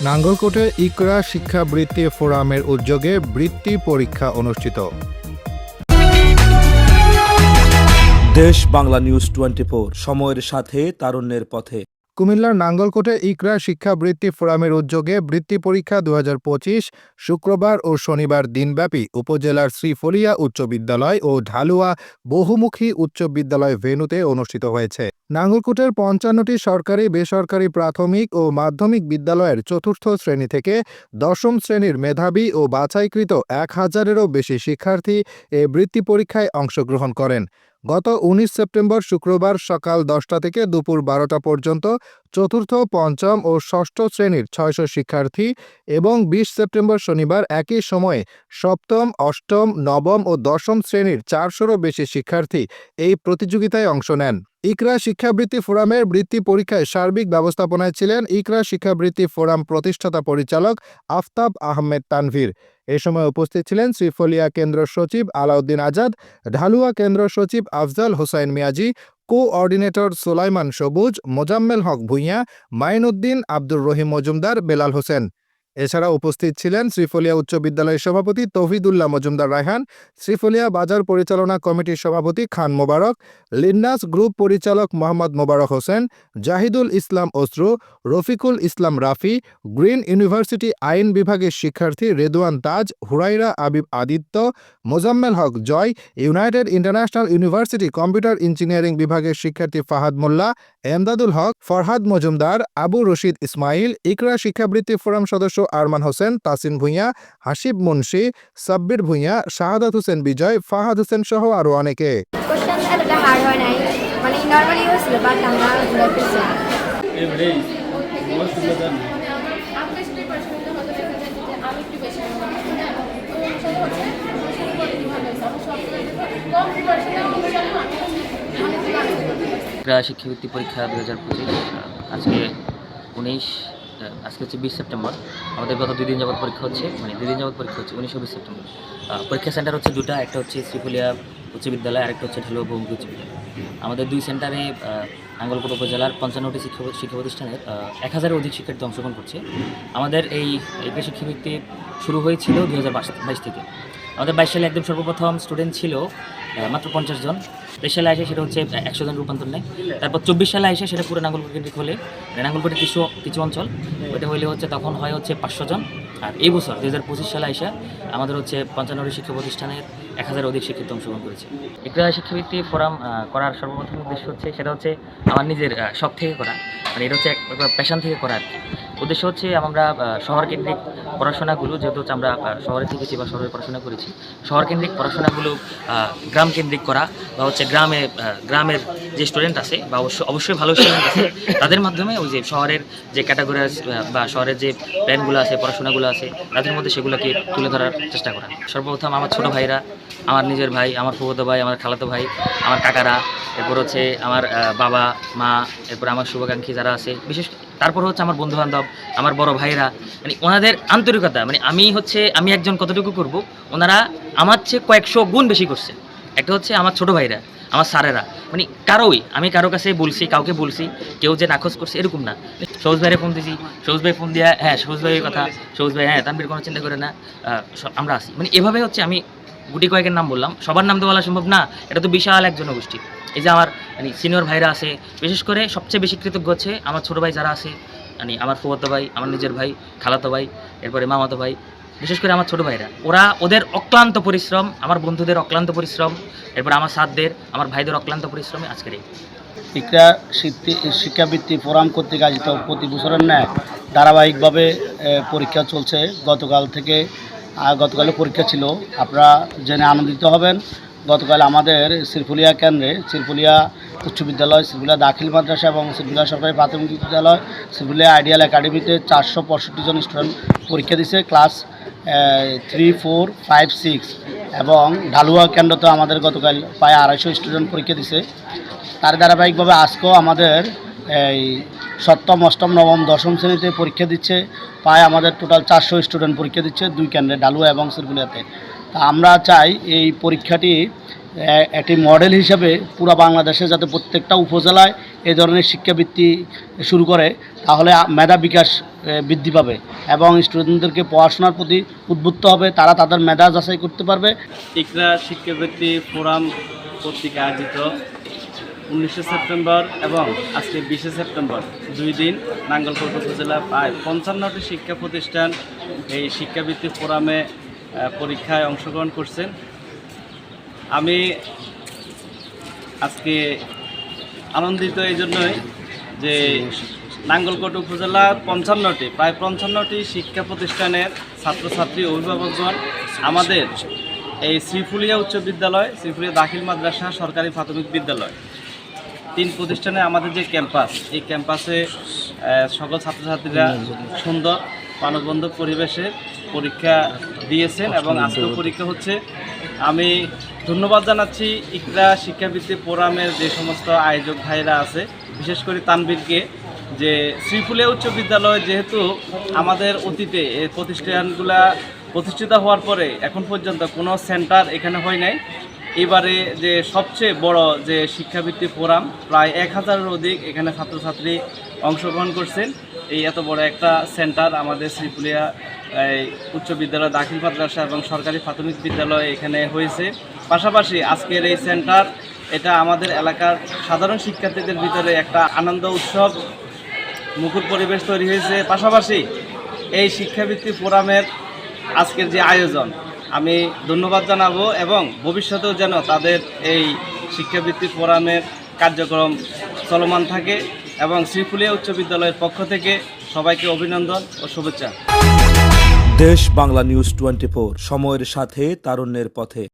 নাঙ্গলকোটে ইকরা শিক্ষাবৃত্তি ফোরামের উদ্যোগে বৃত্তি পরীক্ষা অনুষ্ঠিত। দেশ বাংলা নিউজ টোয়েন্টি সময়ের সাথে, তারুণ্যের পথে। কুমিল্লার নাঙ্গলকোটে ইকরা শিক্ষাবৃত্তি ফোরামের উদ্যোগে বৃত্তি পরীক্ষা দু হাজার পঁচিশ শুক্রবার ও শনিবার দিনব্যাপী উপজেলার শ্রীফলিয়া উচ্চ বিদ্যালয় ও ঢালুয়া বহুমুখী উচ্চ বিদ্যালয় ভেন্যুতে অনুষ্ঠিত হয়েছে। নাঙ্গলকোটের পঞ্চান্নটি সরকারি, বেসরকারি প্রাথমিক ও মাধ্যমিক বিদ্যালয়ের চতুর্থ শ্রেণি থেকে দশম শ্রেণির মেধাবী ও বাছাইকৃত এক হাজারেরও বেশি শিক্ষার্থী এ বৃত্তি পরীক্ষায় অংশগ্রহণ করেন। গত উনিশ সেপ্টেম্বর শুক্রবার সকাল দশটা থেকে দুপুর বারোটা পর্যন্ত চতুর্থ, পঞ্চম ও ষষ্ঠ শ্রেণির ছয়শো শিক্ষার্থী এবং বিশ সেপ্টেম্বর শনিবার একই সময়ে সপ্তম, অষ্টম, নবম ও দশম শ্রেণির চারশোরও বেশি শিক্ষার্থী এই প্রতিযোগিতায় অংশ নেন। ইকরা শিক্ষাবৃত্তি ফোরামের বৃত্তি পরীক্ষায় সার্বিক ব্যবস্থাপনায় ছিলেন ইকরা শিক্ষাবৃত্তি ফোরাম প্রতিষ্ঠাতা পরিচালক আফতাব আহমেদ তানভীর। এ সময় উপস্থিত ছিলেন শ্রীফলিয়া কেন্দ্র সচিব আলাউদ্দিন আজাদ, ঢালুয়া কেন্দ্র সচিব আফজাল হোসাইন মিয়াজি, কোঅর্ডিনেটর সোলাইমান সবুজ, মোজাম্মেল হক ভুঁইয়া মাইনুদ্দিন আব্দুর রহিম মজুমদার, বেলাল হোসেন। এছাড়া উপস্থিত ছিলেন শ্রীফলিয়া উচ্চ বিদ্যালয়ের সভাপতি তৌহিদুল্লাহ মজুমদার রায়হান, শ্রীফলিয়া বাজার পরিচালনা কমিটির সভাপতি খান মোবারক, লিন্নাস গ্রুপ পরিচালক মোহাম্মদ মোবারক হোসেন, জাহিদুল ইসলাম অসরু, রফিকুল ইসলাম রাফি, গ্রিন ইউনিভার্সিটি আইন বিভাগের শিক্ষার্থী Reduan Taj, Huraira Abib Aditya, Mozammel Haque Joy, United International University computer engineering বিভাগের শিক্ষার্থী ফাহাদ মোল্লা এমদাদুল হক ফরহাদ মজুমদার আবু রশিদ ইসমাইল ইকরা শিক্ষাবৃত্তি ফোরাম সদস্য আরমান হোসেন তাসিন ভুঁইয়া হাসিব মুন্সি সাব্বির ভুঁইয়া শাহাদাত হোসেন বিজয় ফাহাদ হোসেন সহ আরও অনেকে কোশ্চেন শিক্ষাবৃত্তি পরীক্ষা দু হাজার পঁচিশ আজকে উনিশ আজকে হচ্ছে বিশ সেপ্টেম্বর। আমাদের গত দুই দিন যাবত পরীক্ষা হচ্ছে মানে দুই দিন যাবত পরীক্ষা হচ্ছে উনিশ ও বিশ সেপ্টেম্বর। পরীক্ষা সেন্টার হচ্ছে দুটা, একটা হচ্ছে শ্রীফুলিয়া উচ্চ বিদ্যালয়, আরেকটা হচ্ছে ঢালুয়া বহুমুখী উচ্চ বিদ্যালয়। আমাদের দুই সেন্টারে আঙ্গলকোট উপজেলার পঞ্চান্নটি শিক্ষা শিক্ষা প্রতিষ্ঠানের এক হাজারের অধিক শিক্ষার্থী অংশগ্রহণ করছে। আমাদের এই এই শিক্ষাবৃত্তি শুরু হয়েছিল দু হাজার বাইশ থেকে। আমাদের বাইশ সালে একদম সর্বপ্রথম স্টুডেন্ট ছিল মাত্র পঞ্চাশ জন। তেইশ সালে আসে সেটা হচ্ছে একশো জন রূপান্তর নেয়। তারপর চব্বিশ সালে আসে সেটা পুরো নাঙ্গলকোট হলে মানে নাঙ্গলকোটের কিছু কিছু অঞ্চল। ওইটা হইলে হচ্ছে তখন হয় হচ্ছে পাঁচশো জন। আর এই বছর দু হাজার পঁচিশ সালে আসে আমাদের হচ্ছে পঞ্চানব্বই শিক্ষা প্রতিষ্ঠানের এক হাজার অধিক শিক্ষিত অংশগ্রহণ করেছে। একটা শিক্ষাবৃত্তি ফোরাম করার সর্বপ্রথম উদ্দেশ্য হচ্ছে, সেটা হচ্ছে আমার নিজের শখ থেকে করা। মানে এটা হচ্ছে এক প্যাশান থেকে করা আর কি। উদ্দেশ্য হচ্ছে আমরা শহর কেন্দ্রিক পড়াশোনাগুলো, যেহেতু হচ্ছে আমরা শহরে থেকেছি বা শহরে পড়াশোনা করেছি শহর কেন্দ্রিক পড়াশোনাগুলো গ্রাম কেন্দ্রিক করা বা হচ্ছে গ্রামে গ্রামের যে স্টুডেন্ট আছে বা অবশ্যই অবশ্যই ভালো স্টুডেন্ট আছে, তাদের মাধ্যমে ওই যে শহরের যে ক্যাটাগরি বা শহরের যে প্ল্যানগুলো আছে, পড়াশোনাগুলো আছে, তাদের মধ্যে সেগুলোকে তুলে ধরার চেষ্টা করা। সর্বপ্রথম আমার ছোট ভাইরা আমার নিজের ভাই, আমার ফুফতো ভাই, আমার খালাতো ভাই, আমার কাকারা, এরপর হচ্ছে আমার বাবা, মা, এরপর আমার শুভাকাঙ্ক্ষী যারা আছে, বিশেষ তারপর হচ্ছে আমার বন্ধু বান্ধব আমার বড় ভাইরা মানে ওনাদের আন্তরিকতা মানে আমি হচ্ছে, আমি একজন কতটুকু করব, ওনারা আমার চেয়ে কয়েকশো গুণ বেশি করছে। একটা হচ্ছে আমার ছোট ভাইরা, আমার স্যারেরা মানে কারোই, আমি কারও কাছে বলছি, কাউকে বলছি, কেউ যে নাকচ করছে এরকম না। সৌজ ভাইরে ফোন দিয়েছি সৌজ ভাই ফোন দিয়া হ্যাঁ সৌজ ভাইয়ের কথা সৌজ ভাই হ্যাঁ তানবির কোনো চিন্তা করে না আমরা আসি মানে এভাবে হচ্ছে আমি গুটি কয়েকের নাম বললাম। সবার নাম তো বলা সম্ভব না, এটা তো বিশাল এক জনগোষ্ঠী এই যে আমার মানে সিনিয়র ভাইরা আছে, বিশেষ করে সবচেয়ে বেশি কৃতজ্ঞ হচ্ছে আমার ছোটো ভাই যারা আছে মানে আমার ফুয়াতো ভাই, আমার নিজের ভাই, খালাতো ভাই, এরপরে মামাতো ভাই, বিশেষ করে আমার ছোটো ভাইরা। ওরা ওদের অক্লান্ত পরিশ্রম, আমার বন্ধুদের অক্লান্ত পরিশ্রম, এরপর আমার সাথদের আমার ভাইদের অক্লান্ত পরিশ্রমে আজকের এই। শিক্ষা, শিক্ষি- শিক্ষাবৃত্তি ফোরাম কর্তৃক আয়োজিত প্রতি বছরের ন্যায় ধারাবাহিকভাবে পরীক্ষা চলছে। গতকাল থেকে গতকালে পরীক্ষা ছিল। আপনারা জেনে আনন্দিত হবেন, গতকাল আমাদের শিরফুলিয়া কেন্দ্রে শিরফুলিয়া উচ্চ বিদ্যালয় শিরফুলিয়া দাখিল মাদ্রাসা এবং শিরফুলিয়া সরকারি প্রাথমিক বিদ্যালয় শিরফুলিয়া আইডিয়াল একাডেমিতে চারশো পঁয়ষট্টি জন স্টুডেন্ট পরীক্ষা দিছে class three four five six এবং ঢালুয়া কেন্দ্রতে আমাদের গতকাল প্রায় আড়াইশো স্টুডেন্ট পরীক্ষা দিছে তার ধারাবাহিকভাবে আজকেও আমাদের এই সপ্তম, অষ্টম, নবম, দশম শ্রেণীতে পরীক্ষা দিচ্ছে। প্রায় আমাদের টোটাল চারশো স্টুডেন্ট পরীক্ষা দিচ্ছে দুই কেন্দ্রে, ডালুয়া এবং সিরগুলিয়াতে তা আমরা চাই এই পরীক্ষাটি একটি মডেল হিসাবে পুরো বাংলাদেশে যাতে প্রত্যেকটা উপজেলায় এ ধরনের শিক্ষাবৃত্তি শুরু করে, তাহলে মেধা বিকাশ বৃদ্ধি পাবে এবং স্টুডেন্টদেরকে পড়াশোনার প্রতি উদ্বুদ্ধ হবে, তারা তাদের মেধা যাচাই করতে পারবে। ইকরা শিক্ষাবৃত্তি ফোরাম কর্তৃক আয়োজিত। উনিশে সেপ্টেম্বর এবং আজকে বিশে সেপ্টেম্বর। দুই দিন নাঙ্গলকোট উপজেলা প্রায় পঞ্চান্নটি শিক্ষা প্রতিষ্ঠান এই শিক্ষাবৃত্তি ফোরামে পরীক্ষায় অংশগ্রহণ করছেন। আমি আজকে আনন্দিত এই জন্যই যে নাঙ্গলকোট উপজেলার পঞ্চান্নটি, প্রায় পঞ্চান্নটি শিক্ষা প্রতিষ্ঠানের ছাত্রছাত্রী অভিভাবকগণ আমাদের এই শ্রীফুলিয়া উচ্চ বিদ্যালয়, শ্রীফুলিয়া দাখিল মাদ্রাসা সরকারি প্রাথমিক বিদ্যালয়। তিন প্রতিষ্ঠানে আমাদের যে ক্যাম্পাস, এই ক্যাম্পাসে সকল ছাত্রছাত্রীরা সুন্দর প্রাণবন্ধ পরিবেশে পরীক্ষা দিয়েছেন এবং আজকেও পরীক্ষা হচ্ছে, আমি ধন্যবাদ জানাচ্ছি ইকরা শিক্ষাবৃত্তি ফোরামের যে সমস্ত আয়োজক ভাইরা আছে, বিশেষ করে তানবীরকে যে শ্রীফুলিয়া উচ্চ বিদ্যালয় যেহেতু আমাদের অতীতে এই প্রতিষ্ঠানগুলা প্রতিষ্ঠিত হওয়ার পরে এখন পর্যন্ত কোনো সেন্টার এখানে হয় নাই। এবারে যে সবচেয়ে বড় যে শিক্ষাবৃত্তি ফোরাম, প্রায় এক হাজারের অধিক এখানে ছাত্রছাত্রী অংশগ্রহণ করছেন। এই এত বড় একটা সেন্টার আমাদের শ্রীপুলিয়া উচ্চ বিদ্যালয়, দাখিল মাদ্রাসা এবং সরকারি প্রাথমিক বিদ্যালয় এখানে হয়েছে। পাশাপাশি আজকের এই সেন্টার, এটা আমাদের এলাকার সাধারণ শিক্ষার্থীদের ভিতরে একটা আনন্দ উৎসব, মুখর পরিবেশ তৈরি হয়েছে। পাশাপাশি এই শিক্ষাবৃত্তি ফোরামের আজকের যে আয়োজন আমি ধন্যবাদ জানাব এবং ভবিষ্যতেও যেন তাদের এই শিক্ষাবৃত্তি ফোরামের কার্যক্রম চলমান থাকে এবং শ্রীফুলিয়া উচ্চ বিদ্যালয়ের পক্ষ থেকে সবাইকে অভিনন্দন ও শুভেচ্ছা। দেশ বাংলা নিউজ টোয়েন্টি সময়ের সাথে, তারুণ্যের পথে।